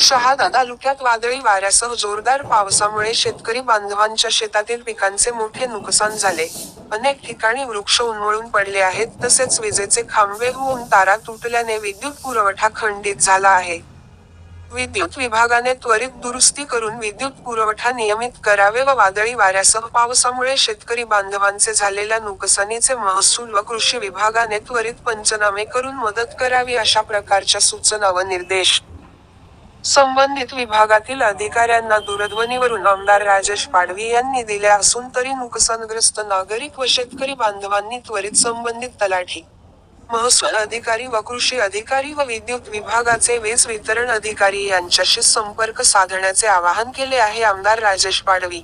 शहादा तालुक्यात वादळी वाऱ्यासह जोरदार पावसामुळे शेतकरी बांधवांच्या शेतातील पिकांचे मोठे नुकसान झाले. अनेक ठिकाणी वृक्ष उन्मळून पडले आहेत तसेच विजेचे खांबे होऊन तारा तुटल्याने विद्युत पुरवठा खंडित झाला आहे. विद्युत विभागाने त्वरित दुरुस्ती करून विद्युत पुरवठा नियमित करावे व वादळी वाऱ्यासह पावसामुळे शेतकरी बांधवांचे झालेल्या नुकसानीचे महसूल व कृषी विभागाने त्वरित पंचनामे करून मदत करावी अशा प्रकारच्या सूचना व निर्देश संबंधित विभागातील अधिकाऱ्यांना दूरध्वनीवरून आमदार राजेश पाडवी यांनी दिल्या असून तरी नुकसानग्रस्त नागरिक व शेतकरी बांधवांनी त्वरित संबंधित तलाठी. महसूल अधिकारी व कृषी अधिकारी व विद्युत विभागाचे वीज वितरण अधिकारी यांच्याशी संपर्क साधण्याचे आवाहन केले आहे आमदार राजेश पाडवी.